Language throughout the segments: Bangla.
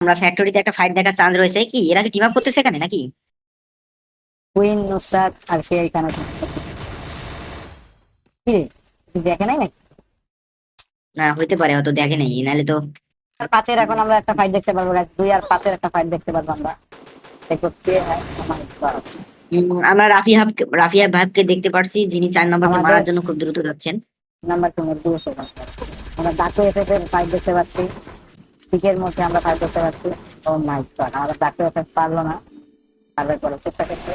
আমরা ফ্যাক্টরিতে একটা ফাইট দেখার চান্স রয়েছে। কি এরা কি টিম আপ করতেছে এখানে নাকি? কুইন নুসরাত আর কে এখানে? কি দেখে নাই নাকি? না হইতে পারে হয়তো দেখে নাই নাহলে তো আর পাঁচের এখন আমরা একটা ফাইট দেখতে পারব। দুই আর পাঁচের একটা ফাইট দেখতে পারব আমরা। দেখো কে হয়। আমার রাফি হাব রাফিয়া ভাবকে দেখতে পারছি যিনি চার নম্বরকে মারার জন্য খুব দ্রুত যাচ্ছেন। নাম্বার টু দুশো আমরা ডাকু এফেক্ট এর ফাইট দেখতে পাচ্ছি। পিকের মধ্যে আমরা ফাইট দেখতে পাচ্ছি ও মাই গড আমাদের ডাকু এফেক্ট পারল না। পারবে করে চেষ্টা করছে।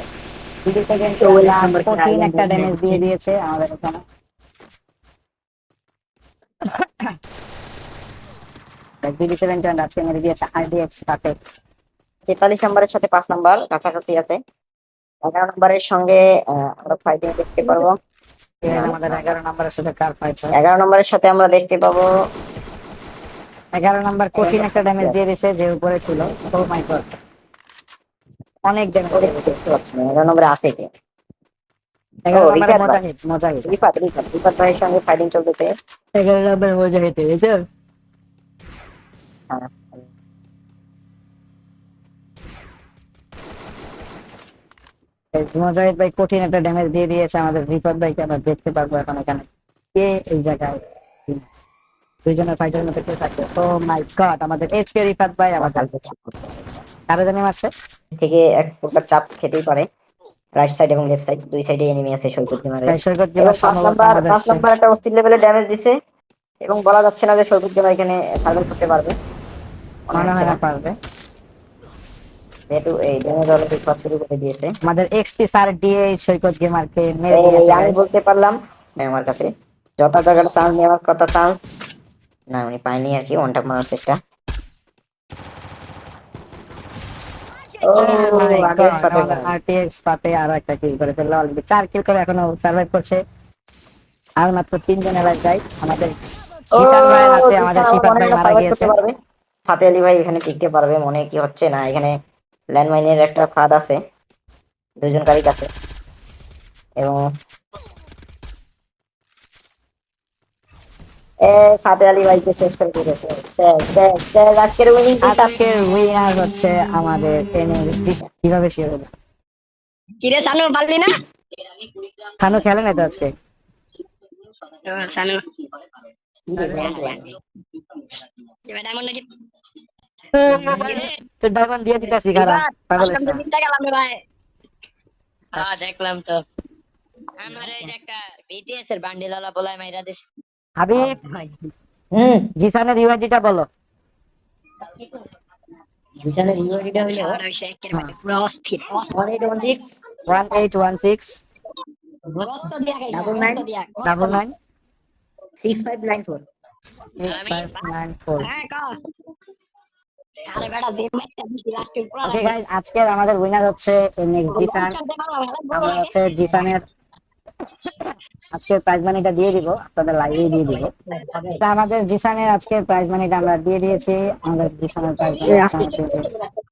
তিরিশ সেকেন্ড তো ওই number কে ফোরটিন একটা ড্যামেজ দিয়ে দিয়েছে আমাদের এখানে। বিডি সেভেন আজকে মেরে দিয়েছে আরডিএক্স সাথে তেতাল্লিশ নম্বরের সাথে পাঁচ নাম্বার কাছাকাছি আছে। এগারো নম্বরের সঙ্গে আমরা ফাইটিং দেখতে পারব। আমাদের এগারো নাম্বারের সাথে কার ফাইট এগারো নম্বরের সাথে আমরা দেখতে পাবো এগারো নাম্বার কঠিন একটা ড্যামেজ দিয়ে দিয়েছে যে উপরে ছিল। ও মাই গড অনেক ড্যামেজ দেখতে পাচ্ছি এগারো নম্বরে আছে কি? এগারো ও, রিফাত ভাই। মজাহিদ মজাহিদ রিফাত রিফাত রিফাত ভাইয়ের সঙ্গে ফাইটিং চলতেছে। এগারো নাম্বার মজাহিদ এই তো। ভাই কঠিন একটা ড্যামেজ দিয়ে দিয়েছে আমাদের রিফাত ভাইকে আমরা দেখতে পারব এখন এখানে। কে এই জায়গায়? দুইজনের ফাইটের মধ্যে থাকবে। ও মাই গড আমাদের রিফাত ভাই কারও জানি মারছে? থেকে এক প্রকার চাপ খেতেই পারে। রাইট সাইড এবং লেফট সাইড দুই সাইডে এনিমি আছে সৈকত সৈকত পাঁচ নাম্বার পাঁচ নাম্বার একটা অস্থির লেভেলে ড্যামেজ দিছে। এবং বলা যাচ্ছে না যে সৈকত এখানে সার্ভাইভ করতে পারবে। মনে হয় না। পারবে। যেহেতু এই ড্যামেজ অলরেডি করা শুরু করে দিয়েছে। আমাদের এক্সপি স্যার দিয়ে সৈকত গেমারকে মেরে দিয়েছে আমি বলতে পারলাম আমার কাছে যত জায়গাটা চান্স নেওয়ার কথা চান্স না উনি পাইনি আর কি ওয়ান ট্যাপ মারার চেষ্টা। ও Oh আরও একটা কিল করে ফেলল অলরেডি চার কিল করে এখনও সার্ভাইভ করছে। আর মাত্র আমাদের আমাদের ভাই মারা গিয়েছে। ফাতে আলী ভাই এখানে টিকতে পারবে মনে কি হচ্ছে না এখানে ল্যান্ডমাইনের একটা ফাঁদ আছে। দুজন কারই কাছে। এবং এ আলী ভাইকে শেষ করে দিয়েছে স্যার আজকের উইনিং আজকে উইনার হচ্ছে আমাদের এনএসডি কীভাবে শিওর হলো কিরে সানু পারলি না? খানু খেলে না তো আজকে? সানু। ডায়মন্ড নাকি তো ডায়মন্ড দিয়ে দিতেছি খারাপ দেখলাম তো। আমার একটা বিটিএস এর বান্ডিল আলা মাইরা দিস হাবিব হুম। জিসানের ইউআইডিটা বলো। হলো হ্যাঁ। আজকের আমাদের উইনার হচ্ছে জিসান। আমরা হচ্ছে জিসানের আজকের প্রাইজ মানিটা দিয়ে দিব আপনাদের লাইভে দিয়ে দিব। তা আমাদের জিসানের আজকের প্রাইজ মানিটা আমরা দিয়ে দিয়েছি আমাদের জিসানের প্রাইজ মানি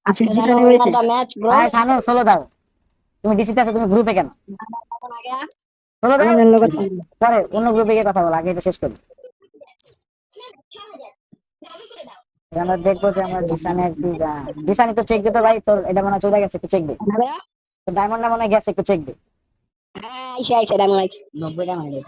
আজকে জিসানি হয়েছে? ম্যাচ ব্রো আয় সানু সোলো দাও। তুমি ডিসিতে আছো তুমি গ্রুপে কেন? সোলো দাও। পরে অন্য গ্রুপে গিয়ে কথা বলো আগে এটা শেষ করি। আমরা দেখব যে আমরা জিসানের কি জিসান একটু চেক দিতে ভাই তোর এটা মনে হয় চলে গেছে একটু চেক দে। ডায়মন্ডটা মনে হয় গেছে একটু চেক দে। হ্যাঁ আইসা আইসা ডায়মন্ড নব্বই নব্বইটা মানে